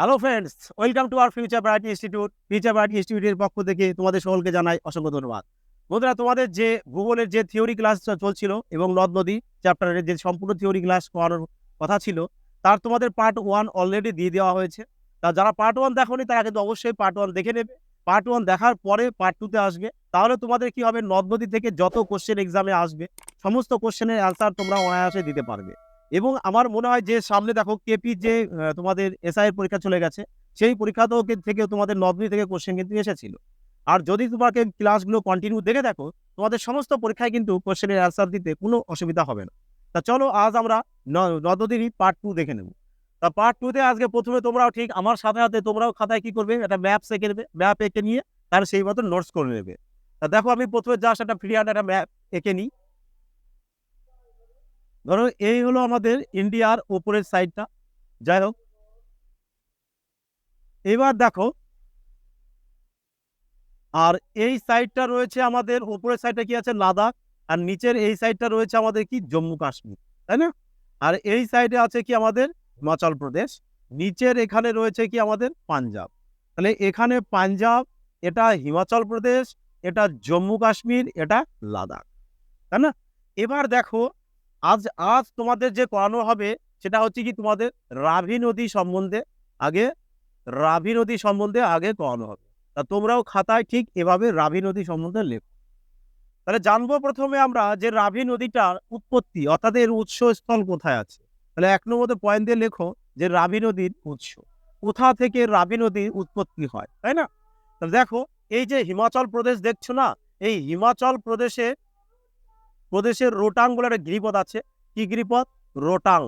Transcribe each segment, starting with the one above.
Hello friends welcome to our Future Bright Institute Future Bright ইনস্টিটিউটের পক্ষ থেকে তোমাদের সকলকে জানাই অসংখ্য ধন্যবাদ। বন্ধুরা, তোমাদের যে ভূগোলের যে থিওরি ক্লাস চলছিল এবং নদ নদী চ্যাপ্টারের যে সম্পূর্ণ থিওরি ক্লাস করানোর কথা ছিল, তার তোমাদের পার্ট ওয়ান অলরেডি দিয়ে দেওয়া হয়েছে। তা যারা পার্ট ওয়ান দেখোনি, তারা কিন্তু অবশ্যই পার্ট ওয়ান দেখে নেবে। পার্ট ওয়ান দেখার পরে পার্ট টুতে আসবে। তাহলে তোমাদের কি হবে, নদ নদী থেকে যত কোশ্চেন এক্সামে আসবে, সমস্ত কোশ্চেনের অ্যান্সার তোমরা অনায়াসে দিতে পারবে। এবং আমার মনে হয় যে সামনে দেখো কেপি যে তোমাদের এসআই এর পরীক্ষা চলে গেছে, সেই পরীক্ষাতেও কি- থেকে তোমাদের নবনী থেকে কোশ্চেন কিন্তু এসেছিল। আর যদি তোমাকে ক্লাসগুলো কন্টিনিউ দেখে দেখো, তোমাদের সমস্ত পরীক্ষায় কিন্তু কোশ্চেনের অ্যান্সার দিতে কোনো অসুবিধা হবে না। তা চলো আজ আমরা নদীরই পার্ট টু দেখে নেব। তা পার্ট টুতে আজকে প্রথমে তোমরাও ঠিক আমার সাথে সাথে তোমরাও খাতায় কি করবে, একটা ম্যাপ এঁকে নেবে ম্যাপ এঁকে নিয়ে তার সেই মতো নোটস করে নেবে। তা দেখো আমি প্রথমে জাস্ট একটা ফ্রি হ্যান্ড একটা ম্যাপ এঁকে নিই। ধরো এই হলো আমাদের ইন্ডিয়ার উপরের সাইডটা যাই হোক। এবার দেখো, আর এই সাইডটা রয়েছে আমাদের, উপরের সাইডটা কি আছে? লাদাখ। আর নিচের এই সাইডটা রয়েছে আমাদের কি? জম্মু কাশ্মীর, তাই না? আর এই সাইডে আছে কি আমাদের? হিমাচল প্রদেশ। নিচের এখানে রয়েছে কি আমাদের? পাঞ্জাব। তাহলে এখানে পাঞ্জাব, এটা হিমাচল প্রদেশ, এটা জম্মু কাশ্মীর, এটা লাদাখ, তাই না? এবার দেখো আজ আজ তোমাদের যে করানো হবে, সেটা হচ্ছে কি তোমাদের রাভি নদী সম্বন্ধে আগে রাভি নদী সম্বন্ধে আগে করানো হবে। তা তোমরাও খাতায় ঠিক এভাবে রাভি নদী সম্বন্ধে লেখো। তাহলে জানব প্রথমে আমরা যে রাভি নদীটার উৎপত্তি, অর্থাৎ এর উৎসস্থল কোথায় আছে? তাহলে এক নম্বর পয়েন্ট দিয়ে লেখো যে রাভি নদীর উৎস। কোথা থেকে রাভি নদীর উৎপত্তি হয়, তাই না? তাহলে দেখো, এই যে হিমাচল প্রদেশ দেখছ না? এই হিমাচল প্রদেশে প্রদেশের রোটাং বলে একটা গিরিপথ আছে। কি গিরিপথ? রোটাং।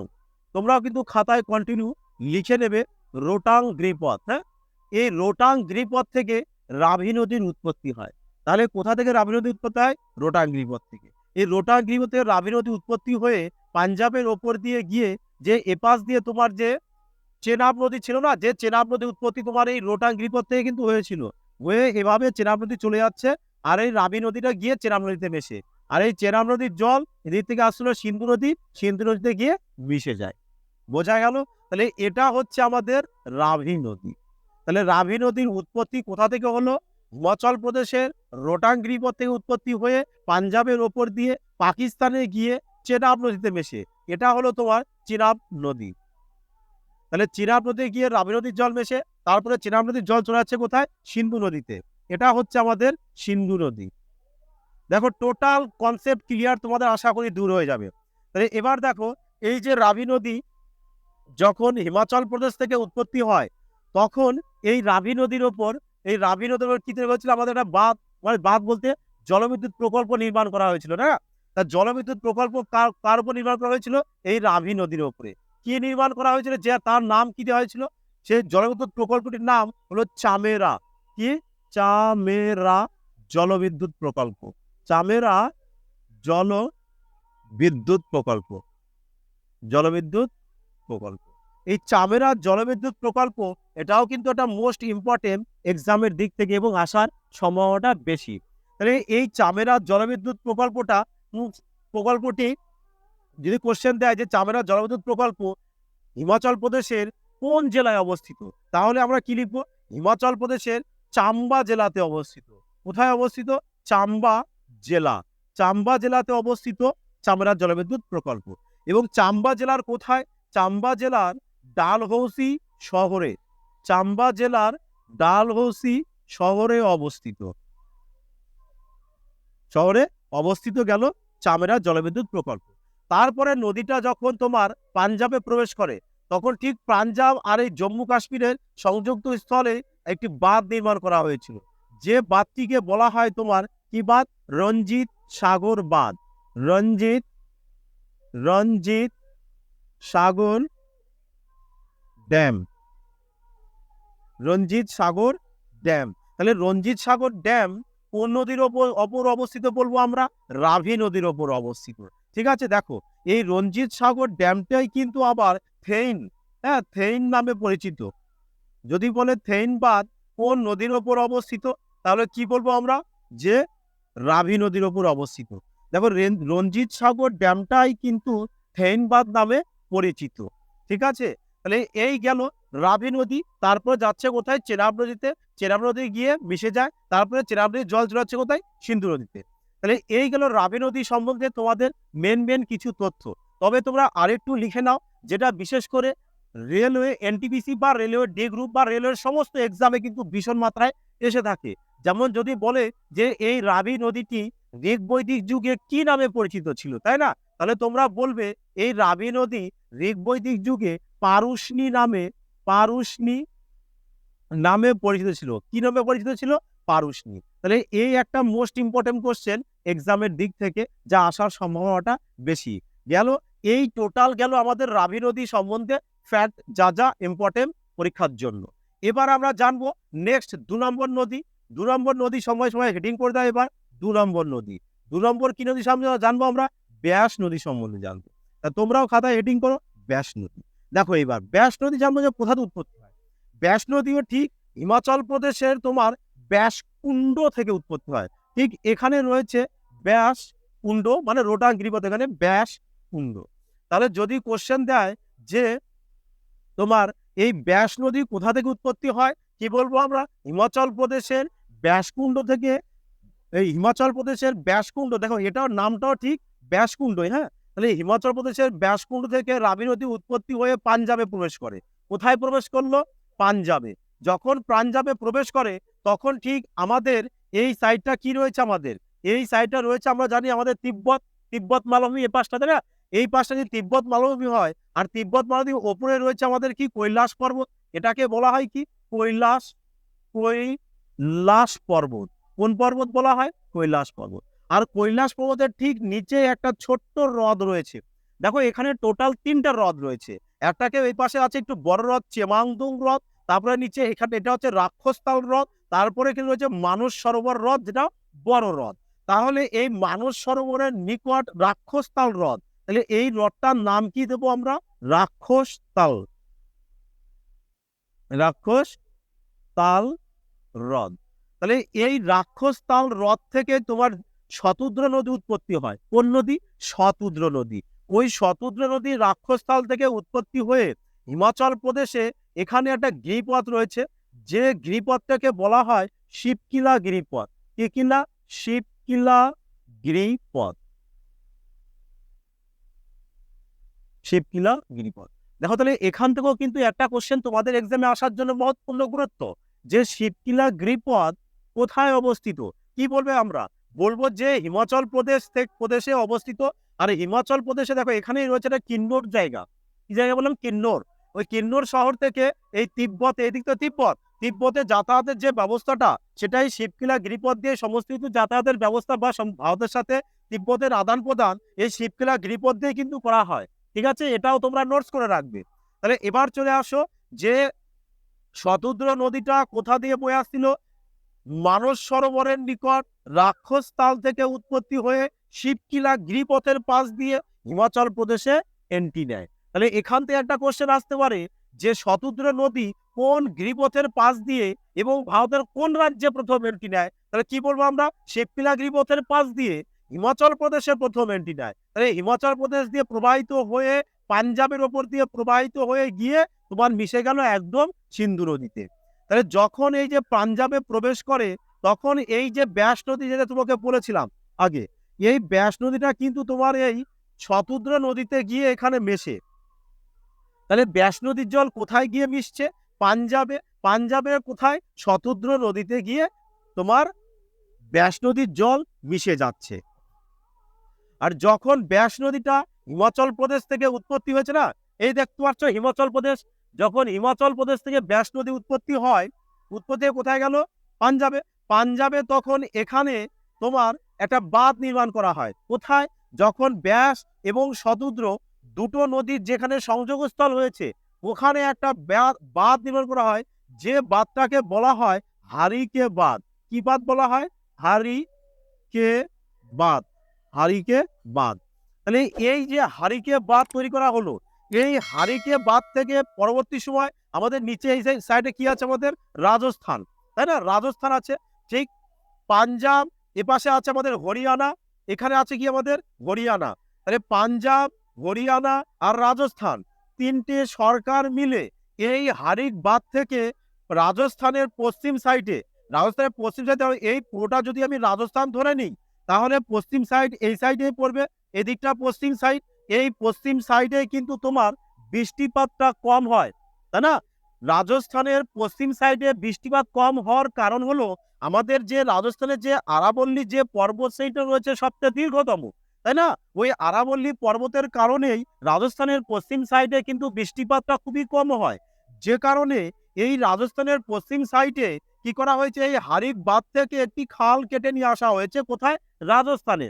তোমরাও কিন্তু খাতায় কন্টিনিউ লিখে নেবে রোটাং গিরিপথ হ্যাঁ? এই রোটাং গিরিপথ থেকে রাভি নদীর উৎপত্তি হয়। তাহলে কোথা থেকে রাভি নদী উৎপত্তি হয়? রোটাং গিরিপথ থেকে। এই রোটাং গিরিপথ থেকে রাভি নদী উৎপত্তি হয়ে পাঞ্জাবের ওপর দিয়ে গিয়ে যে এপাশ দিয়ে তোমার যে চেনাব নদী ছিল না, যে চেনাব নদী উৎপত্তি তোমার এই রোটাং গিরিপথ থেকে কিন্তু হয়েছিল। হয়ে এভাবে চেনাব নদী চলে যাচ্ছে আর এই রাবি নদীটা গিয়ে চেনাব নদীতে মেশে। আর এই চেনাব নদীর জল এদিক থেকে আসছিল সিন্ধু নদী, সিন্ধু নদীতে গিয়ে মিশে যায়। বোঝা গেল? তাহলে এটা হচ্ছে আমাদের রাভি নদী। তাহলে রাভি নদীর উৎপত্তি কোথা থেকে হলো? হিমাচল প্রদেশের রোটাং গিরিপথ থেকে উৎপত্তি হয়ে পাঞ্জাবের ওপর দিয়ে পাকিস্তানে গিয়ে চেনাব নদীতে মেশে। এটা হলো তোমার চিনাব নদী। তাহলে চিনাব নদী গিয়ে রাবি নদীর জল মেশে, তারপরে চেনাব নদীর জল চলে যাচ্ছে কোথায়? সিন্ধু নদীতে। এটা হচ্ছে আমাদের সিন্ধু নদী। দেখো টোটাল কনসেপ্ট ক্লিয়ার তোমাদের আশা করি দূর হয়ে যাবে। তাহলে এবার দেখো, এই যে রাবি নদী যখন হিমাচল প্রদেশ থেকে উৎপত্তি হয়, তখন এই রাবি নদীর ওপর, এই রাবি নদীর ওপর কি তৈরি হয়েছিল? আমাদের একটা বাঁধ মানে বাঁধ বলতে জলবিদ্যুৎ প্রকল্প নির্মাণ করা হয়েছিল, না? তা জলবিদ্যুৎ প্রকল্প কার কার উপর নির্মাণ করা হয়েছিল? এই রাভি নদীর ওপরে। কি নির্মাণ করা হয়েছিল? যে তার নাম কি দেওয়া হয়েছিল? সেই জলবিদ্যুৎ প্রকল্পটির নাম হলো চামেরা। কি? চামেরা জলবিদ্যুৎ প্রকল্প। চামেরা জল বিদ্যুৎ প্রকল্প। জলবিদ্যুৎ প্রকল্প। এই চামেরা জলবিদ্যুৎ প্রকল্প, এটাও কিন্তু একটা মোস্ট ইম্পর্টেন্ট এক্সামের দিক থেকে এবং আসার সম্ভাবনাটা বেশি। তাহলে এই চামেরা জলবিদ্যুৎ প্রকল্পটা প্রকল্পটি যদি কোশ্চেন দেয় যে চামেরা জলবিদ্যুৎ প্রকল্প হিমাচল প্রদেশের কোন জেলায় অবস্থিত? তাহলে আমরা কি লিখব? হিমাচল প্রদেশের চাম্বা জেলাতে অবস্থিত। কোথায় অবস্থিত? চাম্বা জেলা। চাম্বা জেলাতে অবস্থিত চামড়া জলবিদ্যুৎ প্রকল্প। এবং চাম্বা জেলার কোথায়? চাম্বা জেলার ডালহৌসি শহরে। চাম্বা জেলার ডালহৌসি শহরে অবস্থিত। শহরে অবস্থিত গেল চামেরা জলবিদ্যুৎ প্রকল্প। তারপরে নদীটা যখন তোমার পাঞ্জাবে প্রবেশ করে, তখন ঠিক পাঞ্জাব আর এই জম্মু কাশ্মীরের সংযুক্ত স্থলে একটি বাঁধ নির্মাণ করা হয়েছিল। যে বাঁধটিকে বলা হয় তোমার কি বাঁধ রঞ্জিত সাগর বাঁধ রঞ্জিত রঞ্জিত সাগর ড্যাম। রঞ্জিত সাগর ড্যাম। তাহলে রঞ্জিত সাগর ড্যাম কোন নদীর ওপর, অপর অবস্থিত বলব আমরা? রাভি নদীর ওপর অবস্থিত। ঠিক আছে, দেখো, এই রঞ্জিত সাগর ড্যামটাই কিন্তু আবার থেইন। হ্যাঁ থেইন নামে পরিচিত। যদি বলে থেইন বাঁধ কোন নদীর ওপর অবস্থিত, তাহলে কি বলব আমরা? যে রাভি নদীর ওপর অবস্থিত। দেখো রঞ্জিত সাগর ড্যামটাই কিন্তু থেইন বাঁধ নামে পরিচিত। ঠিক আছে? তাহলে এই গেল রাবি নদী, তারপরে যাচ্ছে কোথায়? চেনাব নদীতে। চেনাব নদী গিয়ে মিশে যায়, তারপরে চেনাব নদীর জল চলে যাচ্ছে কোথায়? সিন্ধু নদীতে। তাহলে এই গেল রাবি নদী সম্বন্ধে তোমাদের মেন মেন কিছু তথ্য। তবে তোমরা আরেকটু লিখে নাও, যেটা বিশেষ করে রেলওয়ে এনটিপিসি বা রেলওয়ে ডি গ্রুপ বা রেলওয়ের সমস্ত এক্সামে কিন্তু ভীষণ মাত্রায় এসে থাকে। যেমন যদি বলে যে এই রাবি নদীটি ঋগ বৈদিক যুগে কি নামে পরিচিত ছিল, তাই না? তাহলে তোমরা বলবে এই রাবি নদী ঋগ বৈদিক যুগে পারুষ্ণী নামে পারুষ্ণী নামে পরিচিত ছিল। কি নামে পরিচিত ছিল? পারুষ্ণী তাহলে এই একটা মোস্ট ইম্পর্টেন্ট কোশ্চেন এক্সামের দিক থেকে, যা আসার সম্ভাবনাটা বেশি। গেল, এই টোটাল গেল আমাদের রাবি নদী সম্বন্ধে ফ্যাট যা যা ইম্পর্টেন্ট পরীক্ষার জন্য। এবার আমরা জানব নেক্সট দু নম্বর নদী দু নম্বর নদী সময় সময় হেডিং করে দেয় এবার দু নম্বর নদী। দু নম্বর কি নদী সম্বন্ধে জানব আমরা? ব্যাস নদী সম্বন্ধে জানব। তা তোমরাও খাতায় হেডিং করো, ব্যাস নদী। দেখো এবার, ব্যাস নদী জানব যে কোথা উৎপত্তি হয়? ব্যাস নদীও ঠিক হিমাচল প্রদেশের তোমার ব্যাসকুণ্ড থেকে উৎপত্তি হয়। ঠিক এখানে রয়েছে ব্যাস কুণ্ড মানে রোটাঙ্গিরিপথ এখানে ব্যাস কুণ্ড। তাহলে যদি কোশ্চেন দেয় যে তোমার এই ব্যাস নদী কোথা থেকে উৎপত্তি হয়, কি বলব আমরা? হিমাচল প্রদেশের ব্যাসকুণ্ড থেকে এই হিমাচল প্রদেশের ব্যাসকুণ্ড, দেখো এটাও নামটাও ঠিক, ব্যাসকুণ্ডই হ্যাঁ? তাহলে হিমাচল প্রদেশের ব্যাসকুণ্ড থেকে রাবি নদী উৎপত্তি হয়ে পাঞ্জাবে প্রবেশ করে। কোথায় প্রবেশ করল? পাঞ্জাবে। যখন পাঞ্জাবে প্রবেশ করে, তখন ঠিক আমাদের এই সাইডটা কি রয়েছে আমাদের? এই সাইডটা রয়েছে, আমরা জানি আমাদের তিব্বত তিব্বত মালভূমি এ পাশটাতে না? এই পাশটা যদি তিব্বত মালভূমি হয়, আর তিব্বত মালভূমি ওপরে রয়েছে আমাদের কি কৈলাস পর্বত? এটাকে বলা হয় কি? কৈলাস কৈলাস পর্বত। কোন পর্বত বলা হয়? কৈলাস পর্বত। আর কৈলাস পর্বতের ঠিক নিচে একটা ছোট্ট হ্রদ রয়েছে। দেখো, এখানে টোটাল তিনটা হ্রদ রয়েছে। একটাকে এই পাশে আছে একটু বড় হ্রদ, চেমাংদুং হ্রদ, তারপরে নিচে এখানে এটা হচ্ছে রাক্ষসতাল হ্রদ, তারপরে কিন্তু রয়েছে মানস সরোবর হ্রদ, যেটা বড় হ্রদ। তাহলে এই মানস সরোবরের নিকট রাক্ষসতাল হ্রদ। তাহলে এই হ্রদটার নাম কি দেবো আমরা? রাক্ষসতাল। রাক্ষস তাল হ্রদ। তাহলে এই রাক্ষসতাল হ্রদ থেকে তোমার শতুদ্র নদী উৎপত্তি হয়। কোন নদী? শতুদ্র নদী। ওই শতুদ্র নদী রাক্ষসতাল থেকে উৎপত্তি হয়ে হিমাচল প্রদেশে এখানে একটা গিরিপথ রয়েছে। যে গিরিপথটাকে বলা হয় শিবকিলা গিরিপথ। কি কিনা শিবকিলা গিরিপথ। শিবকিলা গিরিপথ। দেখো তাহলে এখান থেকেও কিন্তু একটা কোশ্চেন তোমাদের এক্সামে আসার জন্য মহৎপূর্ণ গুরুত্ব। যে শিবকিলা গিরিপথ কোথায় অবস্থিত? কি বলবে আমরা? বলব যে হিমাচল প্রদেশ প্রদেশে অবস্থিত। আর হিমাচল প্রদেশে দেখো, এখানেই রয়েছে একটা কিন্নর জায়গা। কি জায়গা বললাম? কিন্নর। ওই কিন্নর শহর থেকে এই তিব্বত, এদিক তো তিব্বত। তিব্বতে যাতায়াতের যে ব্যবস্থাটা, সেটাই শিবকিলা গিরিপথ দিয়ে সমস্ত কিছু যাতায়াতের ব্যবস্থা বা ভারতের সাথে তিব্বতের আদান প্রদান এই শিবকিলা গিরিপথ দিয়ে কিন্তু করা হয়। ঠিক আছে? এটাও তোমরা নোটস করে রাখবে। তাহলে এবার চলে আসো যে শতুদ্র নদীটা কোথা দিয়ে বয়ে আসছিল? মানস সরোবরের নিকট রাক্ষস তাল থেকে উৎপত্তি হয়ে শিবকিলা গিরিপথের পাশ দিয়ে হিমাচল প্রদেশে এন্ট্রি নেয়। তাহলে এখান থেকে একটা কোশ্চেন আসতে পারে যে শতুদ্র নদী কোন গিরিপথের পাশ দিয়ে এবং ভারতের কোন রাজ্যে প্রথম এন্ট্রি নেয়? তাহলে কি বলব আমরা? শিবকিলা গিরিপথের পাশ দিয়ে হিমাচল প্রদেশে প্রথম এন্ট্রি নেয়। তাহলে হিমাচল প্রদেশ দিয়ে প্রবাহিত হয়ে পাঞ্জাবের ওপর দিয়ে প্রবাহিত হয়ে গিয়ে তোমার মিশে গেল একদম সিন্ধু নদীতে। তাহলে যখন এই যে পাঞ্জাবে প্রবেশ করে, তখন এই যে ব্যাস নদী যেটা তোমাকে বলেছিলাম আগে, এই ব্যাস নদীটা কিন্তু তোমার এই শতুদ্র নদীতে গিয়ে এখানে মেশে। তাহলে ব্যাস নদীর জল কোথায় গিয়ে মিশছে? পাঞ্জাবে পাঞ্জাবের কোথায়? শতুদ্র নদীতে গিয়ে তোমার ব্যাস নদীর জল মিশে যাচ্ছে। আর যখন ব্যাস নদীটা হিমাচল প্রদেশ থেকে উৎপত্তি হয়েছে না? এই দেখতে পাচ্ছ হিমাচল প্রদেশ? যখন হিমাচল প্রদেশ থেকে ব্যাস নদী উৎপত্তি হয়, উৎপত্তি কোথায় গেল? পাঞ্জাবে। পাঞ্জাবে তখন এখানে তোমার একটা বাঁধ নির্মাণ করা হয়। কোথায়? যখন ব্যাস এবং শতুদ্র দুটো নদীর যেখানে সংযোগস্থল হয়েছে, ওখানে একটা বাঁধ নির্মাণ করা হয়। যে বাঁধটাকে বলা হয় হারিকে বাঁধ। কি বাঁধ বলা হয়? হারি কে বাঁধ। হারিকে বাঁধ। তাহলে এই যে হারিকে বাঁধ তৈরি করা হলো, এই হারিকে বাঁধ থেকে পরবর্তী সময় আমাদের নিচে এই সাইডে কি আছে আমাদের? রাজস্থান। তাই না? রাজস্থান আছে। ঠিক পাঞ্জাব, এপাশে আছে আমাদের হরিয়ানা, এখানে আছে কি আমাদের? হরিয়ানা। তাহলে পাঞ্জাব, হরিয়ানা আর রাজস্থান তিনটে সরকার মিলে এই হারিক বাঁধ থেকে রাজস্থানের পশ্চিম সাইডে রাজস্থানের পশ্চিম সাইডে এই পুরোটা যদি আমি রাজস্থান ধরে নিই, তাহলে পশ্চিম সাইড এই সাইডেই পড়বে এদিকটা পশ্চিম সাইড এই পশ্চিম সাইডে কিন্তু তোমার বৃষ্টিপাতটা কম হয়, তাই না? রাজস্থানের পশ্চিম সাইডে বৃষ্টিপাত কম হওয়ার কারণ হলো আমাদের যে রাজস্থানের যে আরাবল্লী যে পর্বত সেইটা রয়েছে সবচেয়ে দীর্ঘতম, তাই না? ওই আরাবল্লী পর্বতের কারণেই রাজস্থানের পশ্চিম সাইডে কিন্তু বৃষ্টিপাতটা খুবই কম হয়, যে কারণে এই রাজস্থানের পশ্চিম সাইডে কি করা হয়েছে? এই হারিক বাঁধ থেকে একটি খাল কেটে নিয়ে আসা হয়েছে কোথায়? রাজস্থানে।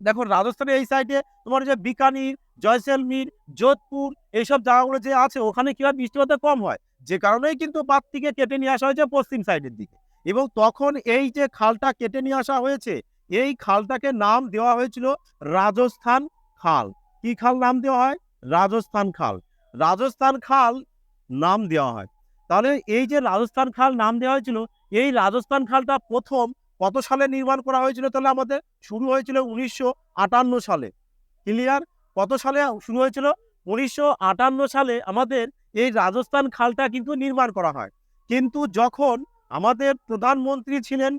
দেখো রাজস্থানের এই সাইডে তোমার যে বিকানির, জয়সলমীর, যোধপুর এইসব জায়গাগুলো যে আছে, ওখানে কি হয় বৃষ্টিপাত কম হয়? যে কারণেই কিন্তু বাঁধ থেকে কেটে নিয়ে আসা হয়েছে পশ্চিম সাইডের দিকে। এবং তখন এই যে খালটা কেটে নিয়ে আসা হয়েছে, এই খালটাকে নাম দেওয়া হয়েছিল রাজস্থান খাল। কি খাল নাম দেওয়া হয়? রাজস্থান খাল। রাজস্থান খাল নাম দেওয়া হয়। তাহলে এই যে রাজস্থান খাল নাম দেওয়া হয়েছিল, এই রাজস্থান খালটা প্রথম কত সালে নির্মাণ করা হয়েছিল তাহলে আমাদের? শুরু হয়েছিল উনিশশো আটান্ন সালে। ক্লিয়ার কত সালে শুরু হয়েছিল? উনিশশো আটান্ন সালে আমাদের এই রাজস্থান খালটা কিন্তু নির্মাণ করা হয়। কিন্তু যখন আমাদের প্রধানমন্ত্রী ছিলেন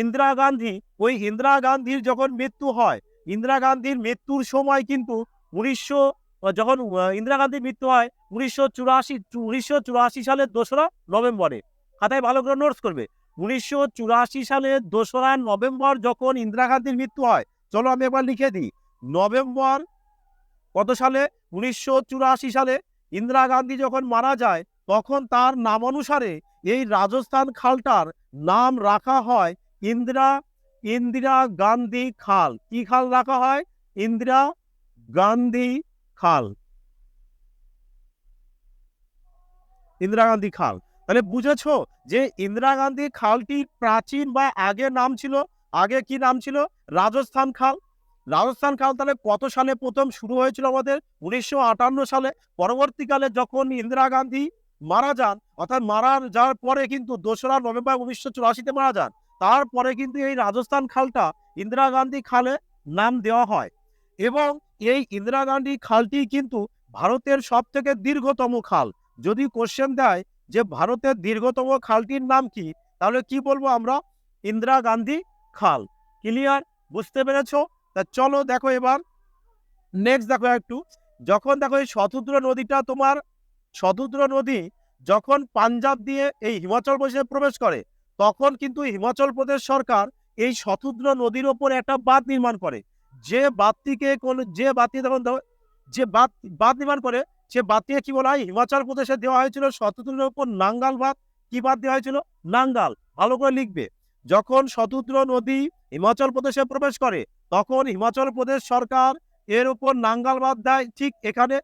ইন্দিরা গান্ধী, ওই ইন্দিরা গান্ধীর যখন মৃত্যু হয়, ইন্দিরা গান্ধীর মৃত্যুর সময় কিন্তু উনিশশো, যখন ইন্দিরা গান্ধীর মৃত্যু হয়, উনিশশো চুরাশি উনিশশো চুরাশি সালের দোসরা নভেম্বরে। খাতায় ভালো করে নোটস করবে। উনিশশো সালের দোসরা নভেম্বর যখন ইন্দিরা গান্ধীর মৃত্যু হয়, চলো আমি একবার লিখে দিই। নভেম্বর কত সালে? উনিশশো চুরাশি সালে ইন্দিরা গান্ধী যখন মারা যায়, তখন তার নাম অনুসারে এই রাজস্থান খালটার নাম রাখা হয় ইন্দিরা ইন্দিরা গান্ধী খাল। কি খাল রাখা হয়? ইন্দিরা গান্ধী খাল। ইন্দিরা গান্ধী খাল। তাহলে বুঝেছ যে ইন্দিরা গান্ধী খালটি প্রাচীন বা আগে নাম ছিল? আগে কি নাম ছিল? রাজস্থান খাল। রাজস্থান খাল তাহলে কত সালে প্রথম শুরু হয়েছিল আমাদের? উনিশশো আটান্ন সালে। পরবর্তীকালে যখন ইন্দিরা গান্ধী মারা যান, অর্থাৎ মারা যাওয়ার পরে কিন্তু দোসরা নভেম্বর উনিশশো চুরাশিতে মারা যান। তারপরে কিন্তু এই রাজস্থান খালটা ইন্দিরা গান্ধী খালে নাম দেওয়া হয়। এবং এই ইন্দিরা গান্ধী খালটি কিন্তু ভারতের সব থেকে দীর্ঘতম খাল। যদি কোশ্চেন দেয় যে ভারতের দীর্ঘতম খালটির নাম কি? তাহলে কি বলব আমরা? ইন্দিরা গান্ধী খাল। ক্লিয়ার বুঝতে পেরেছ? তা চলো দেখো এবার। নেক্সট দেখো একটু। যখন দেখো এই শতদ্র নদীটা তোমার, শতদ্র নদী যখন পাঞ্জাব দিয়ে এই হিমাচল প্রদেশে প্রবেশ করে, তখন কিন্তু হিমাচল প্রদেশ সরকার এই শতদ্র নদীর ওপর একটা বাঁধ নির্মাণ করে। যে বাঁধটিকে কোন, যে বাঁধটি তখন যে বাঁধ বাঁধ নির্মাণ করে সে বাঁধটিকে কি বলা? হয় হিমাচল প্রদেশে দেওয়া হয়েছিল শতদ্রের উপর নাঙ্গাল বাঁধ। কি বাদ দেওয়া হয়েছিল? নাঙ্গাল। ভালো করে লিখবে। যখন শতদ্র নদী হিমাচল প্রদেশে প্রবেশ করে, তখন হিমাচল প্রদেশ সরকার এর উপর নাঙ্গাল বাঁধ দেয়। ঠিক এখানে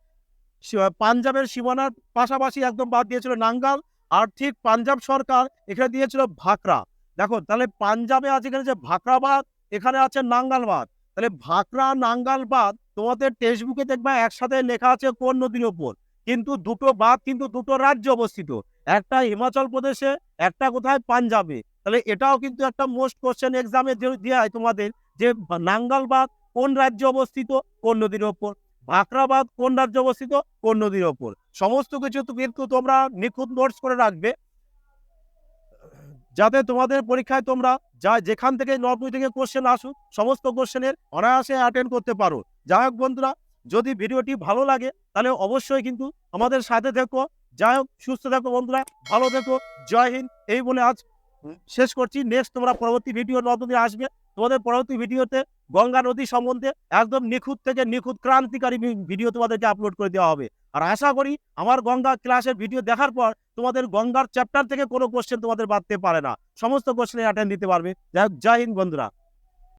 পাঞ্জাবের সীমানার পাশাপাশি একদম বাদ দিয়েছিল নাঙ্গাল। আর ঠিক পাঞ্জাব সরকার এখানে দিয়েছিল ভাকরা। দেখো, তাহলে পাঞ্জাবে আছে এখানে যে ভাকরাবাদ এখানে আছে নাঙ্গাল বাঁধ। তাহলে ভাকরা, নাঙ্গাল বাঁধ তোমাদের টেক্সট বুকে দেখবে একসাথে লেখা আছে কোন নদীর ওপর কিন্তু দুটো বাঁধ কিন্তু দুটো রাজ্য অবস্থিত। একটা হিমাচল প্রদেশে, একটা কোথায়? পাঞ্জাবে। তাহলে এটাও কিন্তু একটা মোস্ট কোশ্চেন এক্সামে দেওয়া হয় তোমাদের যে নাঙ্গাল বাঁধ কোন রাজ্যে অবস্থিত? কোন নদীর ওপর ভাকরাবাদ কোন রাজ্যে অবস্থিত? কোন নদীর ওপর সমস্ত কিছু কিন্তু তোমরা নিখুঁত নোটস করে রাখবে। যাতে তোমাদের পরীক্ষায় তোমরা যা যেখান থেকে নব্বই থেকে কোশ্চেন আসুক সমস্ত কোশ্চেনের অনায়াসে অ্যাটেন্ড করতে পারো। যাই হোক বন্ধুরা, যদি ভিডিওটি ভালো লাগে, তাহলে অবশ্যই কিন্তু আমাদের সাথে থেকো। যাই হোক, সুস্থ থাকো বন্ধুরা, ভালো থেকো, জয় হিন্দ। এই বলে আজ শেষ করছি। নেক্সট তোমরা পরবর্তী ভিডিও নতুন আসবে। তোমাদের পরবর্তী ভিডিওতে গঙ্গা নদী সম্বন্ধে একদম নিখুঁত থেকে নিখুঁত ক্রান্তিকারী ভিডিও তোমাদেরকে আপলোড করে দেওয়া হবে। আর আশা করি আমার গঙ্গা ক্লাসের ভিডিও দেখার পর তোমাদের গঙ্গার চ্যাপ্টার থেকে কোনো কোশ্চেন তোমাদের বাড়তে পারে না। সমস্ত কোশ্চেনে অ্যাটেন্ড দিতে পারবে। যাই হোক, জয় হিন্দ বন্ধুরা।